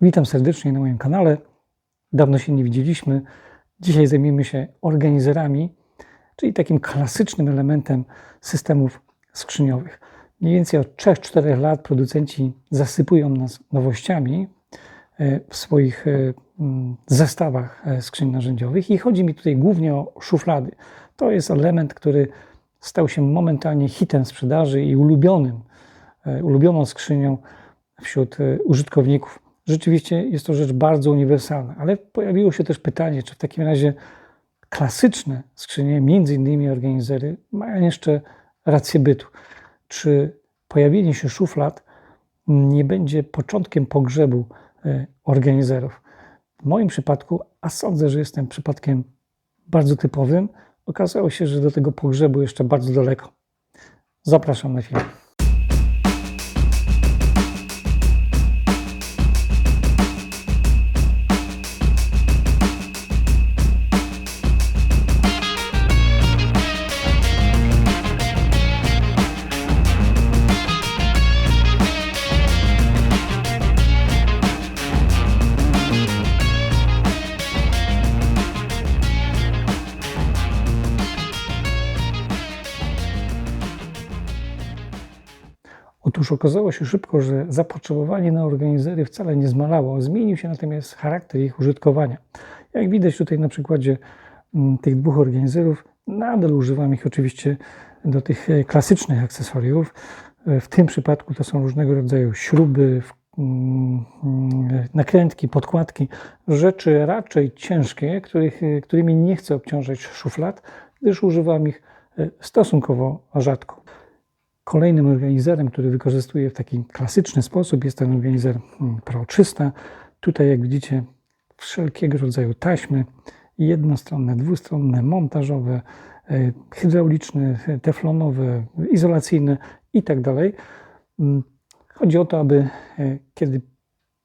Witam serdecznie na moim kanale. Dawno się nie widzieliśmy. Dzisiaj zajmiemy się organizerami, czyli takim klasycznym elementem systemów skrzyniowych. Mniej więcej od 3-4 lat producenci zasypują nas nowościami e, w swoich e, zestawach e, skrzyń narzędziowych i chodzi mi tutaj głównie o szuflady. To jest element, który stał się momentalnie hitem sprzedaży i ulubionym, ulubioną skrzynią wśród użytkowników. Rzeczywiście jest to rzecz bardzo uniwersalna, ale pojawiło się też pytanie, czy w takim razie klasyczne skrzynie, między innymi organizery, mają jeszcze rację bytu. Czy pojawienie się szuflad nie będzie początkiem pogrzebu e, organizerów? W moim przypadku, a sądzę, że jestem przypadkiem bardzo typowym, okazało się, że do tego pogrzebu jeszcze bardzo daleko. Zapraszam na film. Otóż okazało się szybko, że zapotrzebowanie na organizery wcale nie zmalało, zmienił się natomiast charakter ich użytkowania. Jak widać tutaj na przykładzie mm, tych dwóch organizerów, nadal używam ich oczywiście do tych e, klasycznych akcesoriów. E, W tym przypadku to są różnego rodzaju śruby, mm, mm, nakrętki, podkładki, rzeczy raczej ciężkie, których, e, którymi nie chcę obciążać szuflad, gdyż używam ich e, stosunkowo rzadko. Kolejnym organizerem, który wykorzystuję w taki klasyczny sposób, jest ten organizer mm, Pro 300. Tutaj, jak widzicie, wszelkiego rodzaju taśmy, jednostronne, dwustronne, montażowe, e, hydrauliczne, e, teflonowe, izolacyjne i tak. Mm, Chodzi o to, aby e, kiedy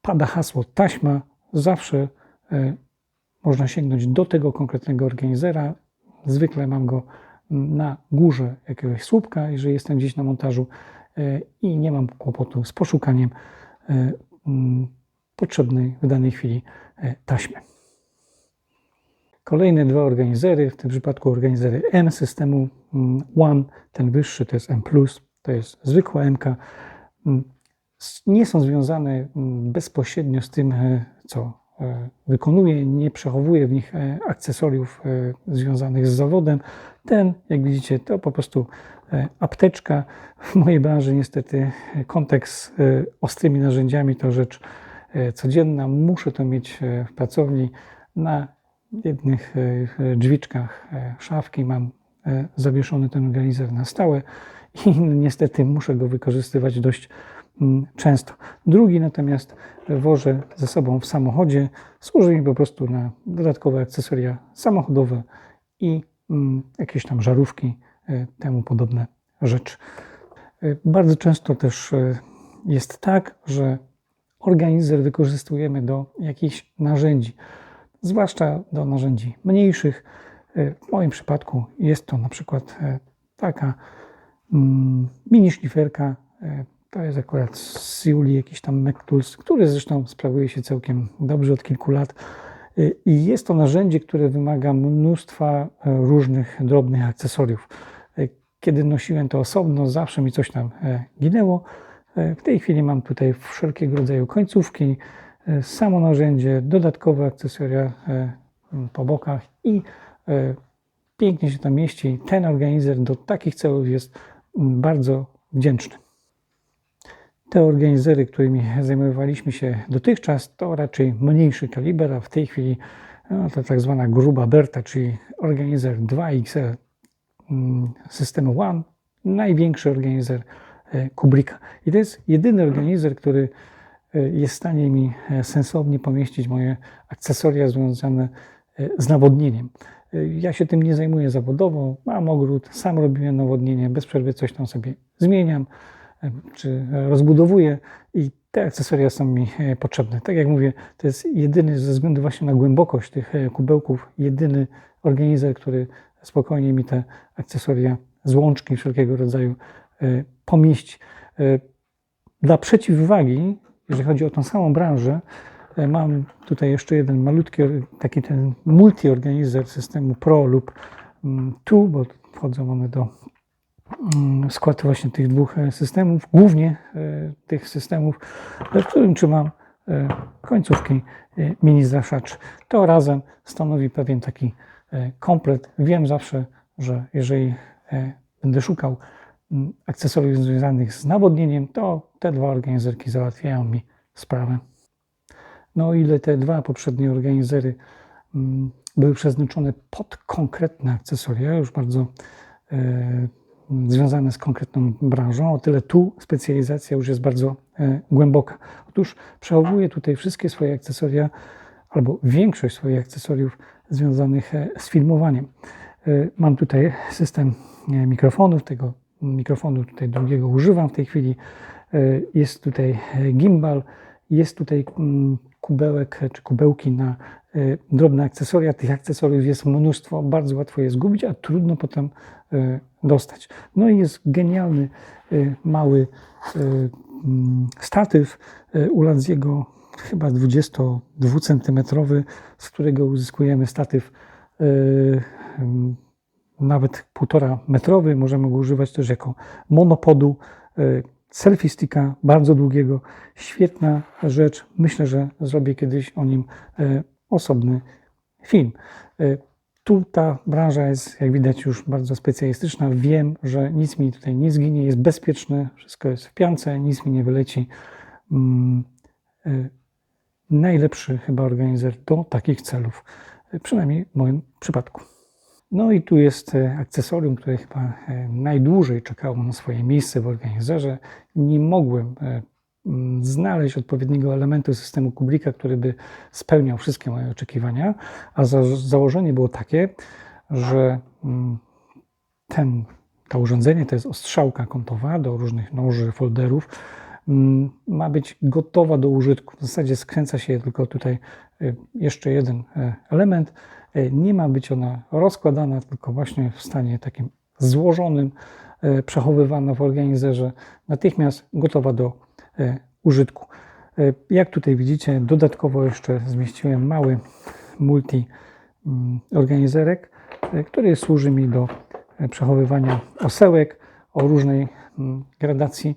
pada hasło taśma, zawsze można sięgnąć do tego konkretnego organizera. Zwykle mam go na górze jakiegoś słupka, jeżeli jestem gdzieś na montażu e, i nie mam kłopotu z poszukaniem e, mm, potrzebnej w danej chwili e, taśmy. Kolejne dwa organizery, w tym przypadku organizery M systemu mm, One, ten wyższy to jest M+, to jest zwykła M. Nie są związane mm, bezpośrednio z tym, co e, wykonuję, nie przechowuję w nich e, akcesoriów e, związanych z zawodem. Ten, jak widzicie, to po prostu apteczka. W mojej branży niestety kontekst z ostrymi narzędziami to rzecz codzienna. Muszę to mieć w pracowni. Na jednych drzwiczkach szafki mam zawieszony ten organizer na stałe i niestety muszę go wykorzystywać dość często. Drugi natomiast wożę ze sobą w samochodzie. Służy mi po prostu na dodatkowe akcesoria samochodowe i mm, jakieś tam żarówki, e, temu podobne rzeczy. E, Bardzo często też e, jest tak, że organizer wykorzystujemy do jakichś narzędzi, zwłaszcza do narzędzi mniejszych. E, W moim przypadku jest to na przykład e, taka mm, mini szliferka. To jest akurat z Juli jakiś tam Mac Tools, który zresztą sprawuje się całkiem dobrze od kilku lat. E, I jest to narzędzie, które wymaga mnóstwa e, różnych drobnych akcesoriów. E, Kiedy nosiłem to osobno, zawsze mi coś tam e, ginęło. W tej chwili mam tutaj wszelkiego rodzaju końcówki, samo narzędzie, dodatkowe akcesoria po bokach i pięknie się tam mieści. Ten organizer do takich celów jest bardzo wdzięczny. Te organizery, którymi zajmowaliśmy się dotychczas, to raczej mniejszy kaliber, a w tej chwili no, to tak zwana gruba Berta, czyli organizer 2XL mm, systemu One, największy organizer e, Kubricka. I to jest jedyny organizer, który e, jest w stanie mi e, sensownie pomieścić moje akcesoria związane e, z nawodnieniem. E, Ja się tym nie zajmuję zawodowo, mam ogród, sam robiłem nawodnienie, bez przerwy coś tam sobie zmieniam e, czy rozbudowuję i te akcesoria są mi e, potrzebne. Tak jak mówię, to jest jedyny ze względu właśnie na głębokość tych e, kubełków, jedyny organizer, który spokojnie mi te akcesoria, złączki wszelkiego rodzaju e, pomieści. Dla przeciwwagi, jeżeli chodzi o tą samą branżę, Mam tutaj jeszcze jeden malutki, taki ten multi-organizer systemu Pro lub mm, Tu, bo wchodzą one do skład właśnie tych dwóch e, systemów, głównie e, tych systemów, w którym trzymam e, końcówki mini zraszacz. To razem stanowi pewien taki komplet. Wiem zawsze, że jeżeli będę szukał mm, akcesoriów związanych z nawodnieniem, to te dwa organizerki załatwiają mi sprawę. No ile te dwa poprzednie organizery mm, były przeznaczone pod konkretne akcesoria, już bardzo związane z konkretną branżą, o tyle tu specjalizacja już jest bardzo e, głęboka. Otóż przechowuję tutaj wszystkie swoje akcesoria, albo większość swoich akcesoriów związanych e, z filmowaniem. E, Mam tutaj system mikrofonów, tego mikrofonu tutaj drugiego używam w tej chwili. Jest tutaj gimbal, jest tutaj mm, kubełek czy kubełki na drobne akcesoria. Tych akcesoriów jest mnóstwo, bardzo łatwo je zgubić, a trudno potem dostać. No i jest genialny, e, mały e, mm, statyw e, u Lanziego, chyba 22 cm, z którego uzyskujemy statyw mm, nawet półtora metrowy. Możemy go używać też jako monopodu, selfie sticka bardzo długiego. Świetna rzecz. Myślę, że zrobię kiedyś o nim osobny film. Tu ta branża jest, jak widać, już bardzo specjalistyczna. Wiem, że nic mi tutaj nie zginie, jest bezpieczne, wszystko jest w piance, nic mi nie wyleci. Mm, e, Najlepszy chyba organizer do takich celów, e, przynajmniej w moim przypadku. No i tu jest e, akcesorium, które chyba najdłużej czekało na swoje miejsce w organizerze. Nie mogłem znaleźć odpowiedniego elementu systemu Kubricka, który by spełniał wszystkie moje oczekiwania, a za, założenie było takie, że mm, ten, to urządzenie to jest ostrzałka kątowa do różnych noży, folderów. mm, Ma być gotowa do użytku. W zasadzie skręca się tylko tutaj y, jeszcze jeden e, element. E, Nie ma być ona rozkładana, tylko właśnie w stanie takim złożonym, przechowywana w organizerze, natychmiast gotowa do użytku. E, Jak tutaj widzicie, dodatkowo jeszcze zmieściłem mały multi mm, organizerek, e, który służy mi do e, przechowywania osełek o różnej mm, gradacji.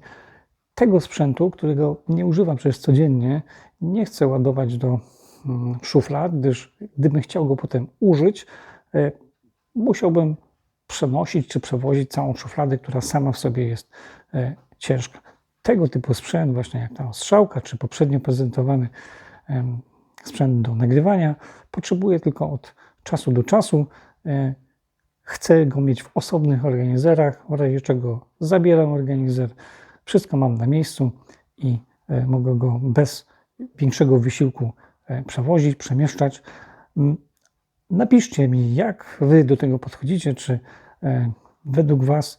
Tego sprzętu, którego nie używam przecież codziennie, nie chcę ładować do mm, szuflad, gdyż gdybym chciał go potem użyć, e, musiałbym przenosić czy przewozić całą szufladę, która sama w sobie jest e, ciężka. Tego typu sprzęt, właśnie jak ta ostrzałka, czy poprzednio prezentowany sprzęt do nagrywania, potrzebuję tylko od czasu do czasu. E, Chcę go mieć w osobnych organizerach, w razie czego zabieram organizer, wszystko mam na miejscu i e, mogę go bez większego wysiłku e, przewozić, przemieszczać. Napiszcie mi, jak Wy do tego podchodzicie, czy według Was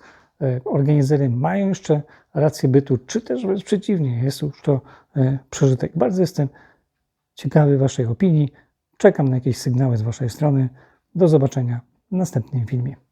organizery mają jeszcze rację bytu, czy też wręcz przeciwnie, jest już to e, przeżytek. Bardzo jestem ciekawy Waszej opinii. Czekam na jakieś sygnały z Waszej strony. Do zobaczenia w następnym filmie.